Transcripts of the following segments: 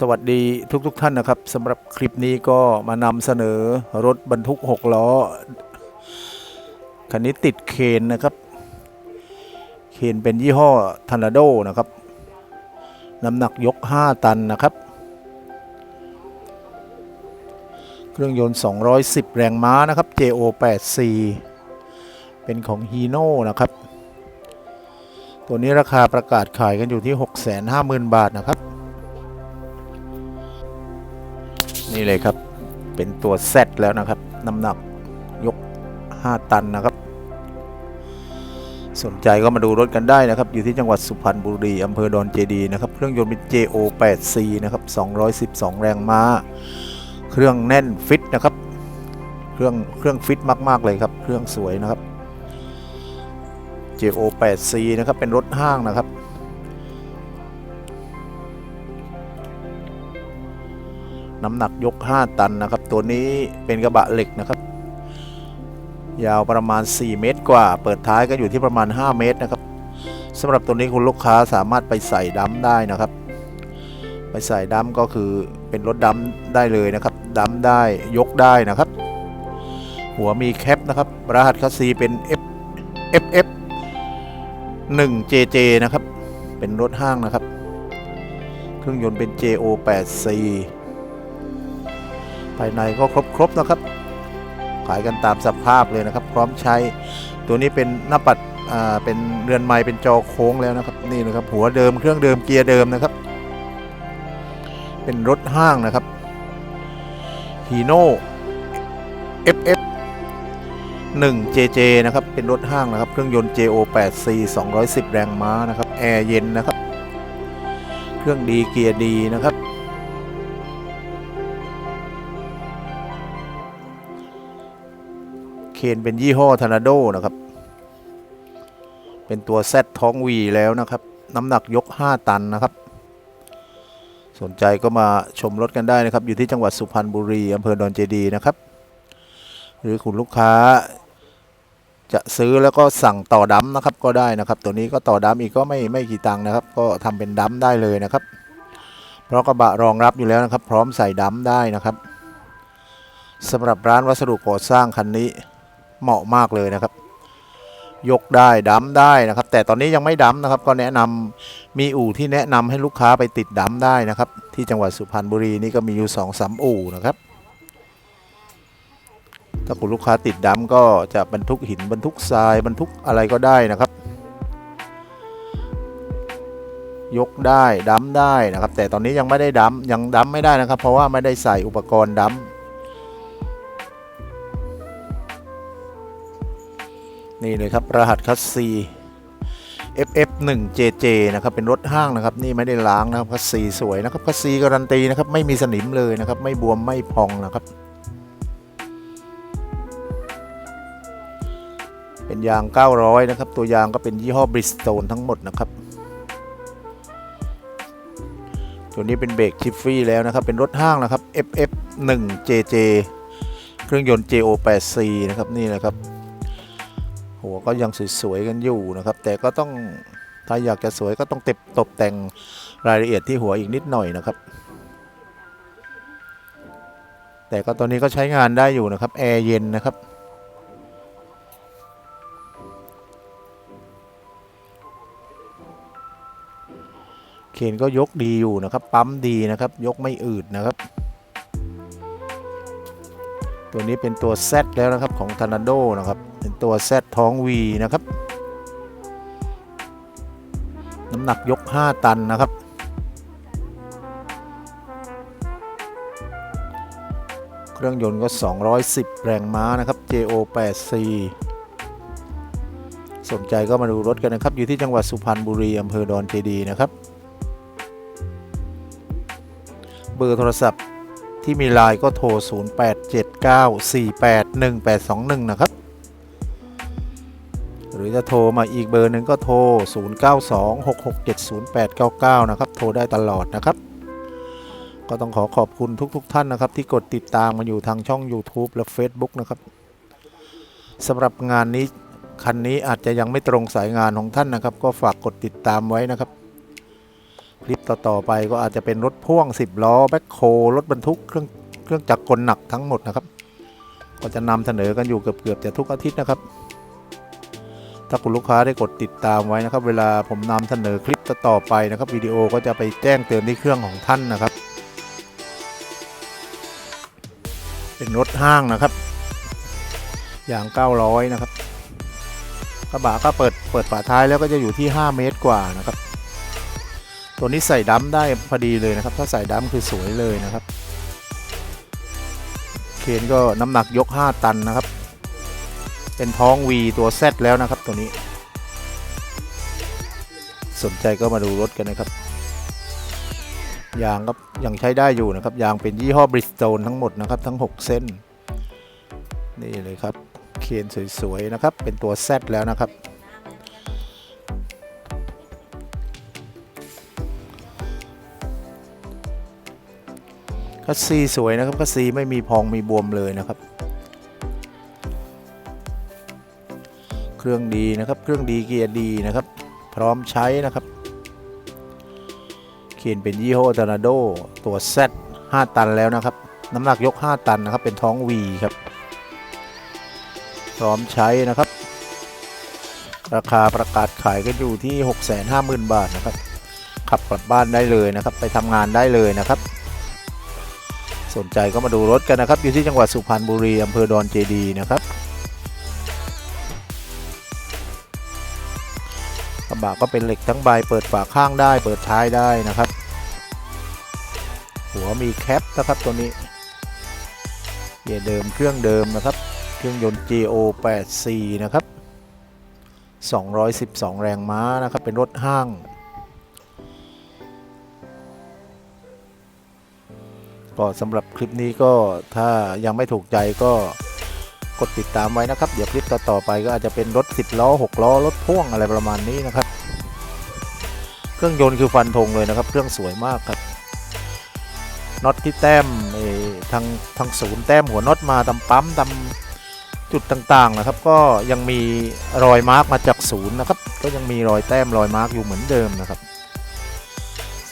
สวัสดีทุกๆทท่านนะครับสำหรับคลิปนี้ก็มานำเสนอรถบรรทุก 6 ล้อ คันนี้ติดเคนนะครับ เคนเป็นยี่ห้อทอร์นาโดนะครับน้ำหนักยก 5 ตันนะครับ เครื่องยนต์ 210 แรงม้านะครับ JO 8 c เป็นของ Hino นะครับ ตัวนี้ราคาประกาศขายกันอยู่ที่ 650,000 บาทนะครับ นี่เลยครับ เป็นตัว Z แล้วนะครับ น้ำหนักยก 5 ตันนะครับ สนใจก็มาดูรถกันได้นะครับ อยู่ที่จังหวัดสุพรรณบุรีอำเภอดอนเจดีนะครับ เครื่องยนต์เป็น JO 8 c นะครับ 212 แรงม้า เครื่องแน่นฟิตนะครับ เครื่องเครื่องฟิตมาก ๆ เลยครับ เครื่องสวยนะครับ JO 8 c นะครับ เป็นรถห้างนะครับ น้ำหนักยก 5 ตันนะครับ ตัวนี้เป็นกระบะเหล็กนะครับ ยาวประมาณ 4 เมตรกว่า เปิดท้ายก็อยู่ที่ประมาณ 5 เมตรนะครับสำหรับตัวนี้คุณลูกค้าสามารถไปใส่ดัมได้นะครับ ไปใส่ดัมก็คือเป็นรถดัมได้เลยนะครับดัมได้ยกได้นะครับ หัวมีแคปนะครับ รหัสคัสซีเป็น F FF 1 JJ นะครับ เป็นรถห้างนะครับ เครื่องยนต์เป็น JO 8 C ภายในก็ครบๆนะครับ ขายกันตามสภาพเลยนะครับ พร้อมใช้ตัวนี้เป็นหน้าปัดเป็นเรือนไม้เป็นจอโค้งแล้วนะครับนี่นะครับ หัวเดิมเครื่องเดิมเกียร์เดิมนะครับ เป็นรถห้างนะครับ Hino FF 1 JJ นะครับ เป็นรถห้างนะครับ เครื่องยนต์ JO 8 C 210 แรงม้านะครับ แอร์เย็นนะครับ เครื่องดีเกียร์ดีนะครับ เคนเป็นยี่ห้อทอร์นาโดนะครับ เป็นตัวแซดท้องวีแล้วนะครับ น้ำหนักยก 5 ตันนะครับ สนใจก็มาชมรถกันได้นะครับ อยู่ที่จังหวัดสุพรรณบุรีอำเภอดอนเจดีนะครับ หรือคุณลูกค้าจะซื้อแล้วก็สั่งต่อดัมนะครับก็ได้นะครับ ตัวนี้ก็ต่อดัมอีกก็ไม่ไม่กี่ตังค์นะครับ ก็ทำเป็นดัมได้เลยนะครับ เพราะกระบะรองรับอยู่แล้วนะครับ พร้อมใส่ดัมได้นะครับสำหรับร้านวัสดุก่อสร้างคันนี้ เหมาะมากเลยนะครับ ยกได้ดัมได้นะครับ แต่ตอนนี้ยังไม่ดัมนะครับ ก็แนะนำมีอู่ที่แนะนำให้ลูกค้าไปติดดัมได้นะครับ ที่จังหวัดสุพรรณบุรีนี่ก็มีอยู่สองสามอู่นะครับถ้าคุณลูกค้าติดดัมก็จะบรรทุกหินบรรทุกทรายบรรทุกอะไรก็ได้นะครับ ยกได้ดัมได้นะครับ แต่ตอนนี้ยังไม่ได้ดัมยังดัมไม่ได้นะครับ เพราะว่าไม่ได้ใส่อุปกรณ์ดัม นี่เลยครับ รหัสคัสซี FF 1 JJ นะครับเป็นรถห้างนะครับนี่ไม่ได้ล้างนะครับคัสซีสวยนะครับคัสซีการันตีนะครับไม่มีสนิมเลยนะครับไม่บวมไม่พองนะครับ เป็นยาง 900 นะครับ ตัวยางก็เป็นยี่ห้อบริสโตนทั้งหมดนะครับตัวนี้เป็นเบรกชิฟฟี่แล้วนะครับเป็นรถห้างนะครับ FF 1 JJ เครื่องยนต์ JO 8 C นะครับนี่นะครับ หัวก็ยังสวยๆกันอยู่นะครับ แต่ก็ต้องถ้าอยากจะสวยก็ต้องเต็บตกแต่งรายละเอียดที่หัวอีกนิดหน่อยนะครับ แต่ก็ตอนนี้ก็ใช้งานได้อยู่นะครับแอร์เย็นนะครับเคนก็ยกดีอยู่นะครับ ปั๊มดีนะครับ ยกไม่อืดนะครับ ตัวนี้เป็นตัว Z แล้วนะครับของ t o r n a d o นะครับ เป็นตัว Z ท้อง V นะครับ น้ำหนักยก 5 ตันนะครับ เครื่องยนต์ก็ 210 แรงม้านะครับ JO 8 C สนใจก็มาดูรถกันนะครับ อยู่ที่จังหวัดสุพรรณบุรีอำเภอดอนเจดีนะครับ เบอร์โทรศัพท์ ที่มีไลน์ก็โทร 0879481821 นะครับ หรือจะโทรมาอีกเบอร์หนึ่งก็โทร 0926670899 นะครับ โทรได้ตลอดนะครับ ก็ต้องขอขอบคุณทุกๆทท่านนะครับ ที่กดติดตามมาอยู่ทางช่อง YouTube และ Facebook นะครับสำหรับงานนี้คันนี้อาจจะยังไม่ตรงสายงานของท่านนะครับ ก็ฝากกดติดตามไว้นะครับ คลิปต่อๆไปก็อาจจะเป็นรถพ่วง 10 ล้อแบ็คโฮรถบรรทุกเครื่องเครื่องจักรกลหนักทั้งหมดนะครับ ก็จะนำเสนอกันอยู่เกือบๆจะทุกอาทิตย์นะครับ ถ้าคุณลูกค้าได้กดติดตามไว้นะครับ เวลาผมนำเสนอคลิปต่อๆไปนะครับวิดีโอก็จะไปแจ้งเตือนที่เครื่องของท่านนะครับ เป็นรถห้างนะครับ อย่าง 900 นะครับกระบะก็เปิดเปิดฝาท้ายแล้วก็จะอยู่ที่ 5 เมตรกว่านะครับ ตัวนี้ใส่ดัมได้พอดีเลยนะครับ ถ้าใส่ดัมคือสวยเลยนะครับ เคนก็น้ำหนักยก 5 ตันนะครับ เป็นท้อง V ตัว Z แล้วนะครับตัวนี้ สนใจก็มาดูรถกันนะครับ ยางก็ยังใช้ได้อยู่นะครับ ยางเป็นยี่ห้อบริสโตนทั้งหมดนะครับ ทั้ง 6 เส้น นี่เลยครับ เคนสวยๆนะครับ เป็นตัว Z แล้วนะครับ คัสซีสวยนะครับคัสซีไม่มีพองมีบวมเลยนะครับ เครื่องดีนะครับ เครื่องดีเกียร์ดีนะครับ พร้อมใช้นะครับ เขียนเป็นยี่ห้อ t อร์นาโดตัว Z 5 ตันแล้วนะครับ น้ำหนักยก 5 ตันนะครับ เป็นท้อง V ครับ พร้อมใช้นะครับ ราคาประกาศขายก็อยู่ที่ 650,000 บาทนะครับ ขับกลับบ้านได้เลยนะครับ ไปทำงานได้เลยนะครับ สนใจก็มาดูรถกันนะครับ อยู่ที่จังหวัดสุพรรณบุรีอำเภอดอนเจดีนะครับกระบะก็เป็นเหล็กทั้งใบเปิดฝาข้างได้ เปิดท้ายได้นะครับ หัวมีแคปนะครับตัวนี้เกียร์เดิมเครื่องเดิมนะครับ เครื่องยนต์ GO 8 4นะครับ 212 แรงม้านะครับ เป็นรถห้าง ก็สำหรับคลิปนี้ก็ถ้ายังไม่ถูกใจก็กดติดตามไว้นะครับ เดี๋ยวคลิปต่อๆไปก็อาจจะเป็นรถ 10 ล้อ 6 ล้อ รถพ่วงอะไรประมาณนี้นะครับ เครื่องยนต์คือฟันธงเลยนะครับ เครื่องสวยมากครับน็อตที่แต้มทางทางศูนย์แต้มหัวน็อตมาตาปั๊มตาจุดต่างๆนะครับ ก็ยังมีรอยมาร์กมาจากศูนย์นะครับ ก็ยังมีรอยแต้มรอยมาร์กอยู่เหมือนเดิมนะครับ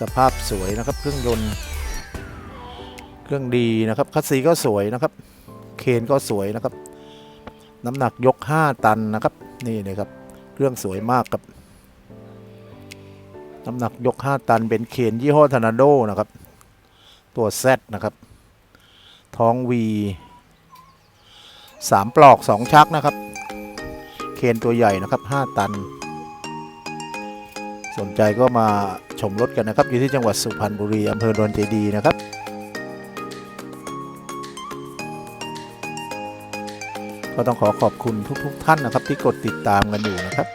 สภาพสวยนะครับเครื่องยนต์ เครื่องดีนะครับคัสซีก็สวยนะครับ เคนก็สวยนะครับ น้ำหนักยก 5 ตันนะครับ นี่เลยครับ เครื่องสวยมากครับ น้ำหนักยก 5 ตันเป็นเคนยี่ห้อทอร์นาโดนะครับ ตัว Z นะครับ ท้อง V 3 ปลอก 2 ชักนะครับ เคนตัวใหญ่นะครับ 5 ตัน สนใจก็มาชมรถกันนะครับ อยู่ที่จังหวัดสุพรรณบุรีอำเภอดอนเจดีนะครับ ก็ต้องขอขอบคุณทุกๆทท่านนะครับ ที่กดติดตามกันอยู่นะครับ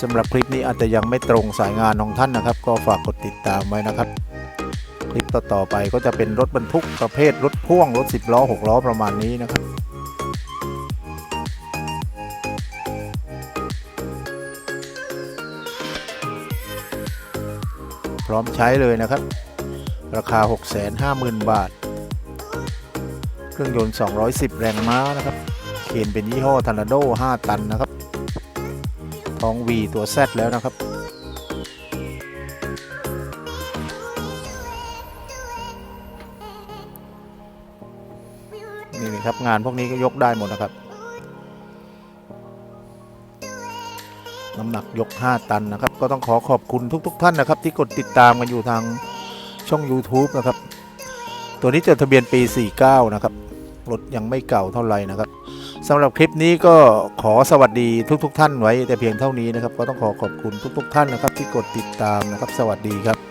สำหรับคลิปนี้อาจจะยังไม่ตรงสายงานของท่านนะครับ ก็ฝากกดติดตามไว้นะครับ คลิปต่อๆไปก็จะเป็นรถบรรทุกประเภทรถพ่วงรถ 10 ล้อ 6 ล้อประมาณนี้นะครับพร้อมใช้เลยนะครับ ราคา 650,000 บาท รื่องยนต์ 210 แรงม้านะครับเคนเป็นยี่ห้อทอร์นาโด 5 ตันนะครับท้อง V ตัว Z แล้วนะครับ นี่เลยครับ งานพวกนี้ก็ยกได้หมดนะครับ น้ำหนักยก 5 ตันนะครับ ก็ต้องขอขอบคุณทุก ๆ ท่านนะครับ ที่กดติดตามกันอยู่ทางช่อง YouTube นะครับ ตัวนี้จดทะเบียนปี 49 นะครับ รถยังไม่เก่าเท่าไหร่นะครับสำหรับคลิปนี้ก็ขอสวัสดีทุก ๆ ท่านไว้แต่เพียงเท่านี้นะครับก็ต้องขอขอบคุณทุก ๆ ท่านนะครับที่กดติดตามนะครับ สวัสดีครับ